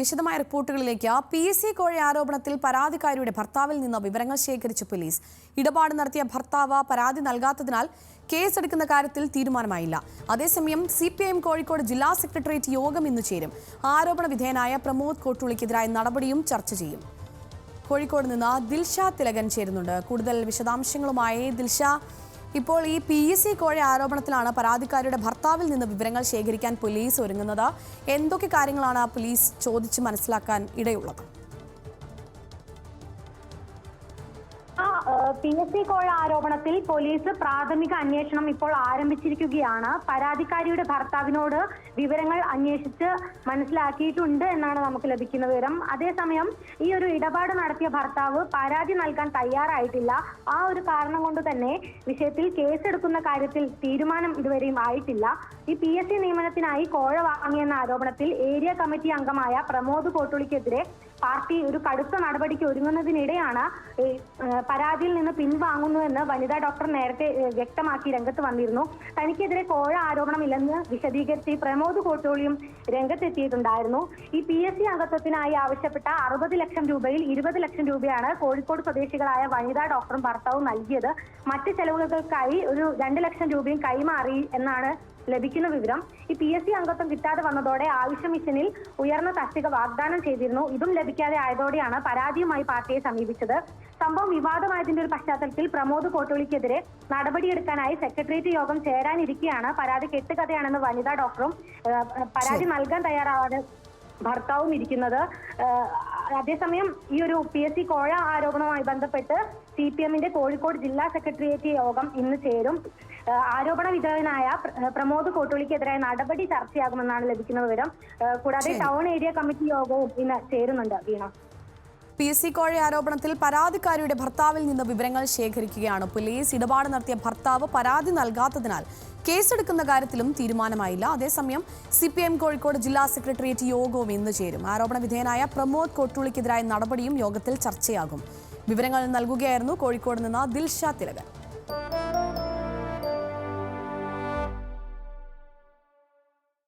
വിശദമായ റിപ്പോർട്ടുകളിലേക്ക് P S C കോഴ ആരോപണത്തിൽ പരാതിക്കാരിയുടെ ഭർത്താവിൽ നിന്ന് വിവരങ്ങൾ ശേഖരിച്ചു പോലീസ്. ഇടപാട് നടത്തിയ ഭർത്താവ് പരാതി നൽകാത്തതിനാൽ കേസെടുക്കുന്ന കാര്യത്തിൽ തീരുമാനമായില്ല. അതേസമയം C P I M Kozhikode ജില്ലാ സെക്രട്ടേറിയറ്റ് യോഗം ഇന്ന് ചേരും. ആരോപണ വിധേയനായ പ്രമോദ് കോട്ടുളിക്കെതിരായ നടപടിയും ചർച്ച ചെയ്യും. കോഴിക്കോട് നിന്ന് ദിൽഷ തിലകൻ ചേരുന്നുണ്ട്. കൂടുതൽ വിശദാംശങ്ങളുമായി ദിൽഷ ഇപ്പോൾ ഈ പി എസ് സി കോഴ ആരോപണത്തിലാണ് പരാതിക്കാരിയുടെ ഭർത്താവിൽ നിന്ന് വിവരങ്ങൾ ശേഖരിക്കാൻ പോലീസ് ഒരുങ്ങുന്നത്. എന്തൊക്കെ കാര്യങ്ങളാണ് പോലീസ് ചോദിച്ച് മനസ്സിലാക്കാൻ ഇടയുള്ളത്? പി എസ് സി കോഴ ആരോപണത്തിൽ പോലീസ് പ്രാഥമിക അന്വേഷണം ഇപ്പോൾ ആരംഭിച്ചിരിക്കുകയാണ്. പരാതിക്കാരിയുടെ ഭർത്താവിനോട് വിവരങ്ങൾ അന്വേഷിച്ച് മനസ്സിലാക്കിയിട്ടുണ്ട് എന്നാണ് നമുക്ക് ലഭിക്കുന്ന വിവരം. അതേസമയം ഈ ഒരു ഇടപാട് നടത്തിയ ഭർത്താവ് പരാതി നൽകാൻ തയ്യാറായിട്ടില്ല. ആ ഒരു കാരണം കൊണ്ട് തന്നെ വിഷയത്തിൽ കേസെടുക്കുന്ന കാര്യത്തിൽ തീരുമാനം ഇതുവരെയും ആയിട്ടില്ല. ഈ പി എസ് സി നിയമനത്തിനായി കോഴ വാങ്ങിയെന്ന ആരോപണത്തിൽ ഏരിയ കമ്മിറ്റി അംഗമായ പ്രമോദ് കോട്ടുളിക്കെതിരെ പാർട്ടി ഒരു കടുത്ത നടപടിക്ക് ഒരുങ്ങുന്നതിനിടെയാണ് പരാതിയിൽ നിന്ന് പിൻവാങ്ങുന്നുവെന്ന് വനിതാ ഡോക്ടർ നേരത്തെ വ്യക്തമാക്കി രംഗത്ത് വന്നിരുന്നു. തനിക്കെതിരെ കോഴ ആരോപണമില്ലെന്ന് വിശദീകരിച്ച് പ്രമോദ് കോട്ടോളിയും രംഗത്തെത്തിയിട്ടുണ്ടായിരുന്നു. ഈ പി എസ് സി അംഗത്വത്തിനായി ആവശ്യപ്പെട്ട അറുപത് ലക്ഷം രൂപയിൽ ഇരുപത് ലക്ഷം രൂപയാണ് കോഴിക്കോട് സ്വദേശികളായ വനിതാ ഡോക്ടറും ഭർത്താവും നൽകിയത്. മറ്റ് ചെലവുകൾക്കായി ഒരു രണ്ട് ലക്ഷം രൂപയും കൈമാറി എന്നാണ് ലഭിക്കുന്ന വിവരം ഈ പി എസ് സി അംഗത്വം കിട്ടാതെ വന്നതോടെ ആവശ്യ മിഷനിൽ ഉയർന്ന തസ്തിക വാഗ്ദാനം ചെയ്തിരുന്നു. ഇതും ലഭിക്കാതെ ആയതോടെയാണ് പരാതിയുമായി പാർട്ടിയെ സമീപിച്ചത്. സംഭവം വിവാദമായതിന്റെ ഒരു പശ്ചാത്തലത്തിൽ പ്രമോദ് കോട്ടോളിക്കെതിരെ നടപടിയെടുക്കാനായി സെക്രട്ടേറിയറ്റ് യോഗം ചേരാനിരിക്കെയാണ്. പരാതി കെട്ടുകഥയാണെന്ന് വനിതാ ഡോക്ടറും പരാതി നൽകാൻ തയ്യാറാവാതെ ഭർത്താവും ഇരിക്കുന്നത്. അതേസമയം ഈ ഒരു പി എസ് സി കോഴ ആരോപണവുമായി ബന്ധപ്പെട്ട് സി പി എമ്മിന്റെ കോഴിക്കോട് ജില്ലാ സെക്രട്ടേറിയറ്റ് യോഗം ഇന്ന് ചേരും. ആരോപണ വിധേയനായ പ്രമോദ് കോട്ടുളിക്കെതിരായ നടപടി ചർച്ചയാകുമെന്നാണ് ലഭിക്കുന്ന വിവരം. കൂടാതെ ടൗൺ ഏരിയ കമ്മിറ്റി യോഗവും ഇന്ന് ചേരുന്നുണ്ട് വീണ. പി എസ് സി കോഴ ആരോപണത്തിൽ പരാതിക്കാരിയുടെ ഭർത്താവിൽ നിന്ന് വിവരങ്ങൾ ശേഖരിക്കുകയാണ്. പോലീസ് ഇടപാട് നടത്തിയ ഭർത്താവ് പരാതി നൽകാത്തതിനാൽ കേസെടുക്കുന്ന കാര്യത്തിലും തീരുമാനമായില്ല. അതേസമയം സി പി എം കോഴിക്കോട് ജില്ലാ സെക്രട്ടേറിയറ്റ് യോഗവും ഇന്ന് ചേരും. ആരോപണ വിധേയനായ പ്രമോദ് കൊട്ടുളിക്കെതിരായ നടപടിയും യോഗത്തിൽ ചർച്ചയാകും. വിവരങ്ങൾ നൽകുകയായിരുന്നു കോഴിക്കോട് നിന്ന് ദിൽഷ തിലകൻ.